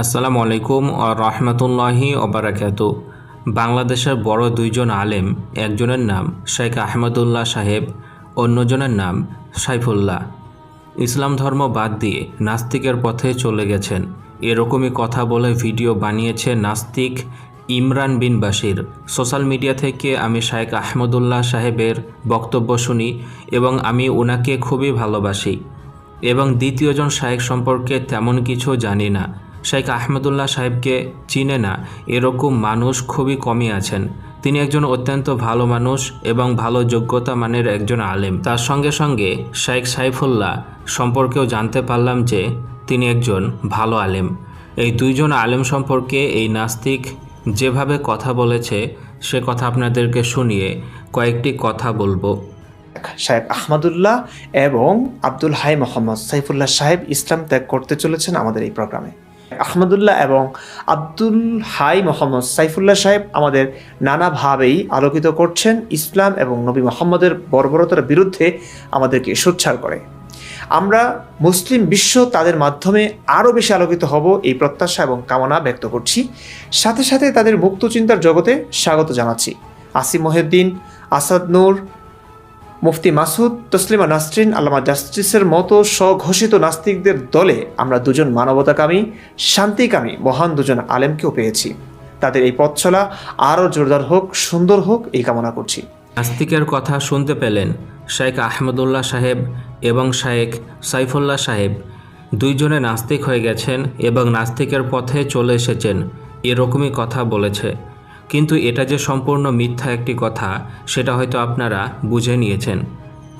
আসসালামু আলাইকুম ও রহমতুল্লাহি ওবরাকাতু বাংলাদেশের বড় দুইজন আলেম, একজনের নাম শেখ আহমদুল্লাহ সাহেব, অন্যজনের নাম সাইফুল্লাহ। ইসলাম ধর্ম বাদ দিয়ে নাস্তিকের পথে চলে গেছেন। এরকমই কথা বলে ভিডিও বানিয়েছে নাস্তিক ইমরান বিন বাশির। সোশ্যাল মিডিয়া থেকে আমি শেখ আহমদুল্লাহ সাহেবের বক্তব্য শুনি এবং আমি ওনাকে খুবই ভালোবাসি। এবং দ্বিতীয়জন শায়েক সম্পর্কে তেমন কিছু জানি না। শেখ আহমেদুল্লাহ সাহেবকে চিনে না, এরকম মানুষ খুবই কমই আছেন। তিনি একজন অত্যন্ত ভালো মানুষ এবং ভালো যোগ্যতা মানের একজন আলেম। তার সঙ্গে সঙ্গে শেখ সাইফুল্লাহ সম্পর্কেও জানতে পারলাম যে তিনি একজন ভালো আলেম। এই দুইজন আলেম সম্পর্কে এই নাস্তিক যেভাবে কথা বলেছে, সে কথা আপনাদেরকে শুনিয়ে কয়েকটি কথা বলব। সাহেব আহমদুল্লাহ এবং আব্দুল হাই মোহাম্মদ সাইফুল্লাহ সাহেব ইসলাম ত্যাগ করতে চলেছেন আমাদের এই প্রোগ্রামে। আহমদুল্লাহ এবং আব্দুল হাই মোহাম্মদ সাইফুল্লাহ সাহেব আমাদের নানাভাবেই আলোকিত করছেন ইসলাম এবং নবী মোহাম্মদের বর্বরতার বিরুদ্ধে আমাদেরকে সোচ্চার করে। আমরা মুসলিম বিশ্ব তাদের মাধ্যমে আরও বেশি আলোকিত হব এই প্রত্যাশা এবং কামনা ব্যক্ত করছি। সাথে সাথে তাদের মুক্ত চিন্তার জগতে স্বাগত জানাচ্ছি। আসিম মহিউদ্দিন, আসাদ নূর মুফতি মাসুদ তসলিমা নাসরিন আল্লামা জাস্টিসের মতো স্বঘোষিত নাস্তিকদের দলে আমরা দুজন মানবতাকামী, শান্তিকামী, মহান দুজন আলেমকেও পেয়েছি। তাদের এই পথ চলা আরও জোরদার হোক, সুন্দর হোক, এই কামনা করছি। নাস্তিকের কথা শুনতে পেলেন শেখ আহমদুল্লাহ সাহেব এবং শেখ সাইফুল্লাহ সাহেব। দুইজনে নাস্তিক হয়ে গেছেন এবং নাস্তিকের পথে চলে এসেছেন। এরকমই কথা বলেছে। কিন্তু এটা যে সম্পূর্ণ মিথ্যা একটি কথা, সেটা হয়তো আপনারা বুঝে নিয়েছেন।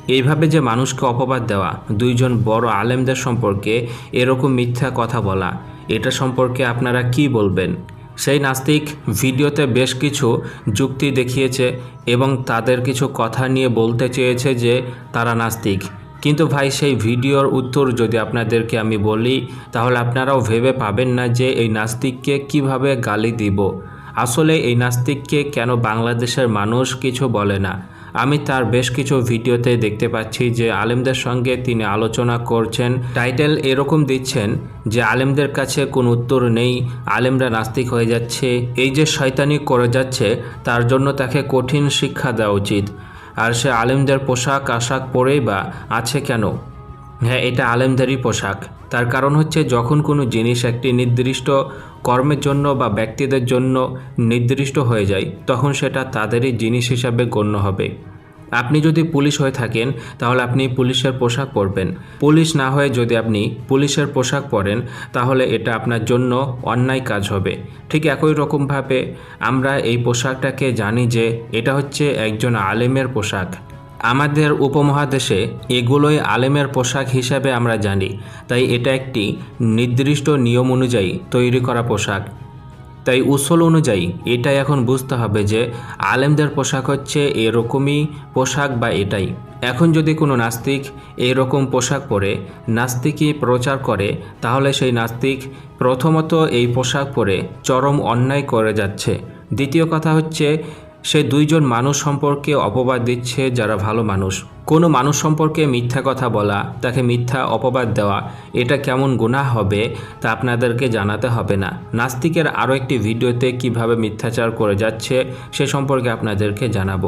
এইভাবে যে মানুষকে অপবাদ দেওয়া, দুইজন বড় আলেমদের সম্পর্কে এরকম মিথ্যা কথা বলা, এটা সম্পর্কে আপনারা কি বলবেন? সেই নাস্তিক ভিডিওতে বেশ কিছু যুক্তি দেখিয়েছে এবং তাদের কিছু কথা নিয়ে বলতে চেয়েছে যে তারা নাস্তিক। কিন্তু ভাই, সেই ভিডিওর উত্তর যদি আপনাদেরকে আমি বলি, তাহলে আপনারাও ভেবে পাবেন না যে এই নাস্তিককে কীভাবে গালি দিব। আসলে এই নাস্তিককে কেন বাংলাদেশের মানুষ কিছু বলে না? আমি তার বেশ কিছু ভিডিওতে দেখতে পাচ্ছি যে আলেমদের সঙ্গে তিনি আলোচনা করছেন। টাইটেল এরকম দিচ্ছেন যে আলেমদের কাছে কোনো উত্তর নেই, আলেমরা নাস্তিক হয়ে যাচ্ছে, এই যে শয়তানি করে যাচ্ছে, তার জন্য তাকে কঠিন শিক্ষা দেওয়া উচিত। আর সে আলেমদের পোশাক আশাক পরেই বা আছে কেন? হ্যাঁ এটা আলেমদেরই পোশাক। তার কারণ হচ্ছে যখন কোনো জিনিস একটি নির্দিষ্ট কর্মের জন্য বা ব্যক্তিদের জন্য নির্দিষ্ট হয়ে যায়, তখন সেটা তাদেরই জিনিস হিসাবে গণ্য হবে। আপনি যদি পুলিশ হয়ে থাকেন, তাহলে আপনি পুলিশের পোশাক পরবেন। পুলিশ না হয়ে যদি আপনি পুলিশের পোশাক পরেন, তাহলে এটা আপনার জন্য অন্যায় কাজ হবে। ঠিক একই রকমভাবে আমরা এই পোশাকটাকে জানি যে এটা হচ্ছে একজন আলেমের পোশাক। আমাদের উপমহাদেশে এগুলোই আলেমের পোশাক হিসাবে আমরা জানি, তাই এটা একটি নির্দিষ্ট নিয়ম অনুযায়ী তৈরি করা পোশাক। তাই উসল অনুযায়ী এটাই এখন বুঝতে হবে যে আলেমদের পোশাক হচ্ছে এরকমই পোশাক বা এটাই। এখন যদি কোনো নাস্তিক এরকম পোশাক পরে, নাস্তিকই প্রচার করে, তাহলে সেই নাস্তিক প্রথমত এই পোশাক পরে চরম অন্যায় করে যাচ্ছে। দ্বিতীয় কথা হচ্ছে সে দুইজন মানুষ সম্পর্কে অপবাদ দিচ্ছে যারা ভালো মানুষ। কোনো মানুষ সম্পর্কে মিথ্যা কথা বলা, তাকে মিথ্যা অপবাদ দেওয়া, এটা কেমন গুণা হবে তা আপনাদেরকে জানাতে হবে না। নাস্তিকের আরও একটি ভিডিওতে কীভাবে মিথ্যাচার করে যাচ্ছে সে সম্পর্কে আপনাদেরকে জানাব।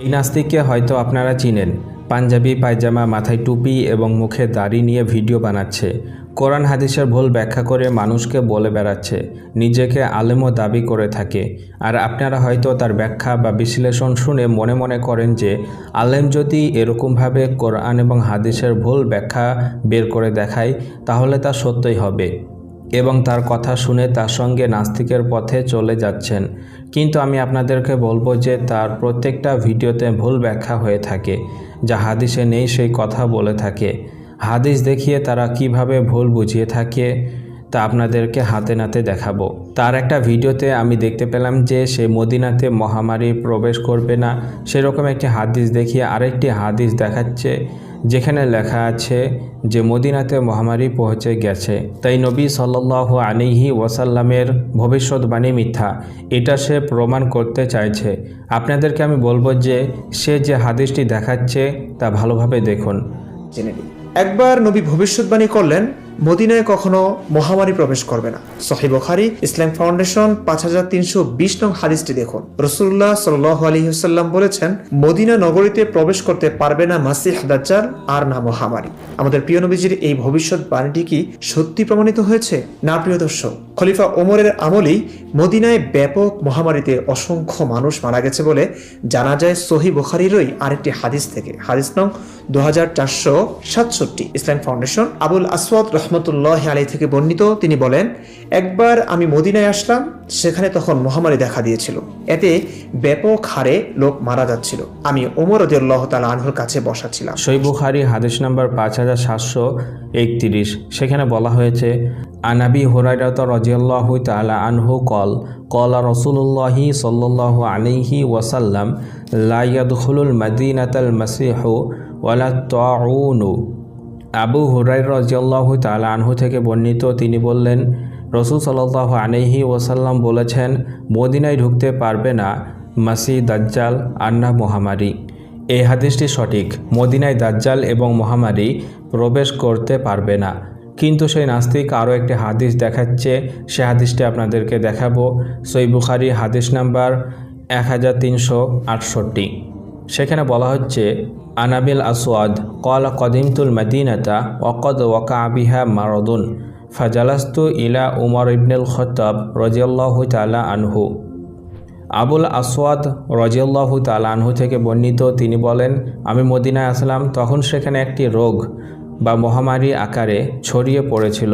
এই নাস্তিককে হয়তো আপনারা চিনেন। পাঞ্জাবি, পায়জামা, মাথায় টুপি এবং মুখে দাড়ি নিয়ে ভিডিও বানাচ্ছে। কোরআন হাদিসের ভুল ব্যাখ্যা করে মানুষকে বলে বেড়াচ্ছে, নিজেকে আলেমও দাবি করে থাকে। আর আপনারা হয়তো তার ব্যাখ্যা বা বিশ্লেষণ শুনে মনে মনে করেন যে, আলেম যদি এরকমভাবে কোরআন এবং হাদিসের ভুল ব্যাখ্যা বের করে দেখায়, তাহলে তা সত্যই হবে। এবং তার কথা শুনে তার সঙ্গে নাস্তিকের পথে চলে যাচ্ছেন। কিন্তু আমি আপনাদেরকে বলব যে, তার প্রত্যেকটা ভিডিওতে ভুল ব্যাখ্যা হয়ে থাকে, যা হাদিসে নেই সেই কথা বলে থাকে। হাদিস দেখিয়ে তারা কীভাবে ভুল বুঝিয়ে থাকে তা আপনাদেরকে হাতে নাতে দেখাবো। তার একটা ভিডিওতে আমি দেখতে পেলাম যে সে মদিনাতে মহামারী প্রবেশ করবে না, সেরকম একটি হাদিস দেখিয়ে আরেকটি হাদিস দেখাচ্ছে যেখানে লেখা আছে যে মদিনাতে মহামারী পৌঁছে গেছে। তাই নবী সাল্লাহ আলিহি ওয়াসাল্লামের ভবিষ্যৎবাণী মিথ্যা, এটা সে প্রমাণ করতে চাইছে। আপনাদেরকে আমি বলব যে সে যে হাদিসটি দেখাচ্ছে তা ভালোভাবে দেখুন। জেনে নিই একবার নবী ভবিষ্যৎবাণী করলেন মদিনায় কখনো মহামারী প্রবেশ করবে না। সহি বখারি, ইসলাম ফাউন্ডেশন, পাঁচ হাজার তিনশো বিশ নং হাদিসটি দেখুন। রসুল্লাহ সাল আলী সাল্লাম বলেছেন, মদিনা নগরীতে প্রবেশ করতে পারবে না মাসিহ, দাজ্জাল আর না মহামারী। আমাদের প্রিয় নবীজির এই ভবিষ্যৎ বাণীটি কি সত্যি প্রমাণিত হয়েছে? না, প্রিয় দর্শক, খলিফা ওমরের আমলেই মদিনায় ব্যাপক মহামারীতে অসংখ্য মানুষ মারা গেছে বলে জানা যায় সহি বুখারিরই আরেকটি হাদিস থেকে। হাদিস নং দু হাজার চারশো সাতষট্টি, ইসলাম ফাউন্ডেশন, আবুল আসওয়াদ রহমতুল্লাহ আলী থেকে বর্ণিত, তিনি বলেন, একবার আমি মদিনায় আসলাম, সেখানে তখন মহামারী দেখা দিয়েছিল। এতে ব্যাপক হারে লোক মারা যাচ্ছিল। আমি ওমর রদিয়াল্লাহ তালা আনহুর কাছে বসা ছিলাম। বুখারি হাদিস নাম্বার পাঁচ হাজার সাতশো একত্রিশ। সেখানে বলা হয়েছে আনাবি হুরাইরাত রাজিয়াল্লাহু তাআলা আনহু কল, কলা রসুল্লাহি সাল্লাহ আলাইহি ওয়াসাল্লাম, লা ইয়াদখুলুল মাদিনাতাল মাসিহু ওয়ালা তাউনু আবু হুরাই রাজিয়াল্লাহু তাআলা আনহু থেকে বর্ণিত, তিনি বললেন, রসুল সাল্লাহ আলাইহি ওয়াসাল্লাম বলেছেন, মদিনায় ঢুকতে পারবে না মাসি দাজ্জাল আন্না মহামারী। এই হাদিসটি সঠিক। মদিনায় দাজ্জাল এবং মহামারী প্রবেশ করতে পারবে না। কিন্তু সেই নাস্তিক আরও একটি হাদিস দেখাচ্ছে, সে হাদিসটি আপনাদেরকে দেখাবো। সই বুখারি হাদিস নাম্বার এক হাজার তিনশো আটষট্টি। সেখানে বলা হচ্ছে, আনাবিল আসওয়াদ কল কদিমতুল মদিনাতা ওকদ ওয়াকা বিহা মারদুন, ফাজালাস্তু ইলা উমর ইবনুল খতাব রজিয়াল্লাহু তালা আনহু। আবুল আসওয়াদ রজিয়াল্লাহু তালানহু থেকে বর্ণিত, তিনি বলেন, আমি মদিনায় আসলাম, তখন সেখানে একটি রোগ বা মহামারী আকারে ছড়িয়ে পড়েছিল।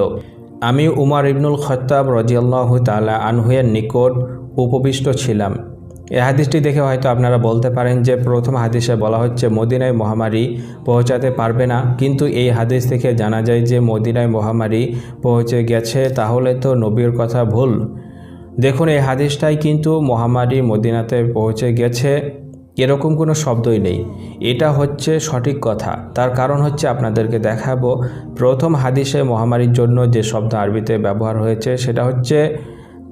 আমি উমার ইবনুল খত্তাব রজিয়াল্লাহু তালা আনহুয়ের নিকট উপবিষ্ট ছিলাম। এ হাদিসটি দেখে হয়তো আপনারা বলতে পারেন যে প্রথম হাদিসে বলা হচ্ছে, মদিনায় মহামারী পৌঁছাতে পারবে না। কিন্তু এই হাদিস থেকে জানা যায় যে মদিনায় মহামারী পৌঁছে গেছে, তাহলে তো নবীর কথা ভুল। দেখুন, এই হাদিসটাই কিন্তু মহামারী মদিনাতে পৌঁছে গেছে, এরকম কোনো শব্দই নেই। এটা হচ্ছে সঠিক কথা। তার কারণ হচ্ছে আপনাদেরকে দেখাবো, প্রথম হাদিসে মহামারীর জন্য যে শব্দ আরবিতে ব্যবহার হয়েছে, সেটা হচ্ছে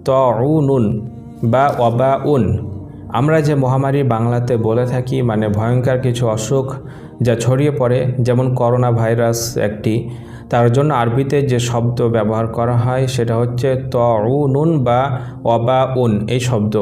তউনুন বা অবা উন আমরা যে মহামারী বাংলাতে বলে থাকি মানে ভয়ঙ্কর কিছু অসুখ যা ছড়িয়ে পড়ে, যেমন করোনা ভাইরাস একটি, তার জন্য আরবিতে যে শব্দ ব্যবহার করা হয়, সেটা হচ্ছে তউনুন বা অবা উন এই শব্দ।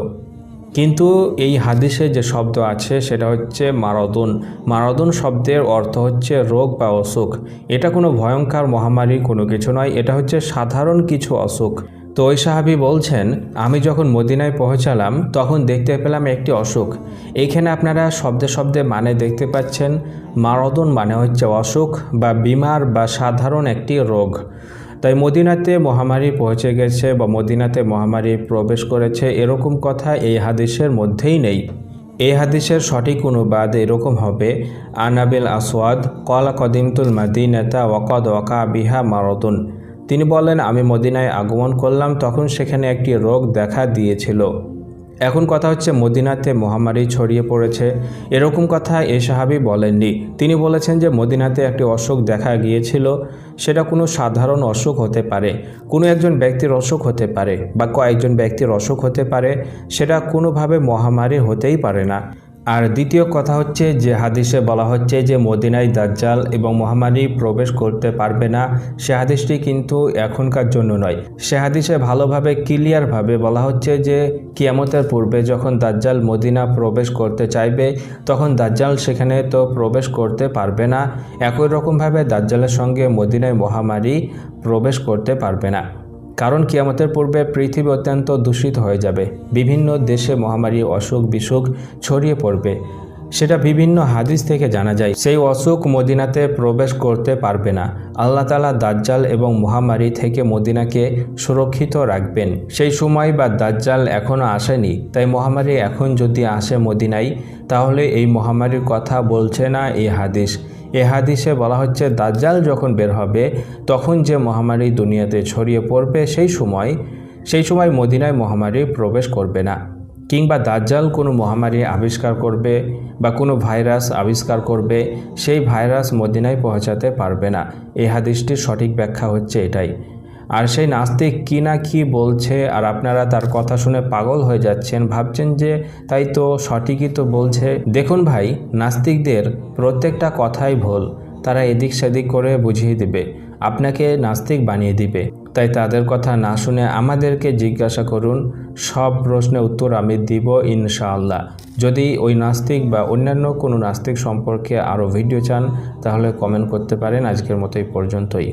কিন্তু এই হাদিসে যে শব্দ আছে, সেটা হচ্ছে মারদুন। মারদুন শব্দের অর্থ হচ্ছে রোগ বা অসুখ। এটা কোনো ভয়ঙ্কর মহামারী কোনো কিছু নয়, এটা হচ্ছে সাধারণ কিছু অসুখ। তো ওই সাহাবি বলছেন, আমি যখন মদিনায় পৌঁছালাম, তখন দেখতে পেলাম একটি অসুখ। এইখানে আপনারা শব্দে শব্দে মানে দেখতে পাচ্ছেন, মারদন মানে হচ্ছে অসুখ বা বিমার বা সাধারণ একটি রোগ। তাই মদিনাতে মহামারী পৌঁছে গেছে বা মদিনাতে মহামারী প্রবেশ করেছে, এরকম কথা এই হাদিসের মধ্যেই নেই। এই হাদিসের সঠিক অনুবাদ এরকম হবে, আনাবিল আসওয়াদ কলা কদিমতুল মাদিনাতা ওয়াকদ ওয়াকা বিহা মারদুন। তিনি বলেন, আমি মদিনায় আগমন করলাম, তখন সেখানে একটি রোগ দেখা দিয়েছিল। এখন কথা হচ্ছে, মদিনাতে মহামারী ছড়িয়ে পড়েছে। এরকম কথা এ সাহাবি বলেননি। তিনি বলেছেন যে, মদিনাতে একটি অসুখ দেখা গিয়েছিল। সেটা কোনো সাধারণ অসুখ হতে পারে, কোনো একজন ব্যক্তির অসুখ হতে পারে বা কয়েকজন ব্যক্তির অসুখ হতে পারে। সেটা কোনোভাবে মহামারী হতেই পারে না। আর দ্বিতীয় কথা হচ্ছে যে হাদিসে বলা হচ্ছে যে মদিনায় দাজ্জাল এবং মহামারী প্রবেশ করতে পারবে না, সে হাদিসটি কিন্তু এখনকার জন্য নয়। সে হাদিসে ভালোভাবে ক্লিয়ারভাবে বলা হচ্ছে যে কিয়ামতের পূর্বে যখন দাজ্জাল মদিনা প্রবেশ করতে চাইবে, তখন দাজ্জাল সেখানে তো প্রবেশ করতে পারবে না। একই রকমভাবে দাজ্জালের সঙ্গে মদিনায় মহামারী প্রবেশ করতে পারবে না। কারণ কিয়ামতের পূর্বে পৃথিবী অত্যন্ত দূষিত হয়ে যাবে। বিভিন্ন দেশে মহামারী অসুখ বিসুখ ছড়িয়ে পড়বে। সেটা বিভিন্ন হাদিস থেকে জানা যায়, সেই অসুখ মদিনাতে প্রবেশ করতে পারবে না। আল্লাহ তালা দাজ্জাল এবং মহামারী থেকে মদিনাকে সুরক্ষিত রাখবেন। সেই সময় বা দাজ্জাল এখনও আসেনি, তাই মহামারী এখন যদি আসে মদিনায়, তাহলে এই মহামারীর কথা বলছে না এই হাদিস। এ হাদিসে বলা হচ্ছে, দাজ্জাল যখন বের হবে, তখন যে মহামারী দুনিয়াতে ছড়িয়ে পড়বে, সেই সময় সেই সময় মদিনায় মহামারী প্রবেশ করবে না। কিংবা দাজ্জাল কোনো মহামারী আবিষ্কার করবে বা কোনো ভাইরাস আবিষ্কার করবে, সেই ভাইরাস মদিনায় পৌঁছাতে পারবে না। এই হাদিসটির সঠিক ব্যাখ্যা হচ্ছে এটাই। আর সেই নাস্তিক কি না কি বলছে আর আপনারা তার কথা শুনে পাগল হয়ে যাচ্ছেন, ভাবছেন যে তাই তো সঠিকই তো বলছে। দেখুন ভাই, নাস্তিকদের প্রত্যেকটা কথাই ভুল। তারা এদিক সেদিক করে বুঝিয়ে দেবে, আপনাকে নাস্তিক বানিয়ে দিবে। তাই তাদের কথা না শুনে আমাদেরকে জিজ্ঞাসা করুন, সব প্রশ্নের উত্তর আমি দিব ইনশাআল্লাহ। যদি ওই নাস্তিক বা অন্যান্য কোনো নাস্তিক সম্পর্কে আরও ভিডিও চান, তাহলে কমেন্ট করতে পারেন। আজকের মতো এই পর্যন্তই।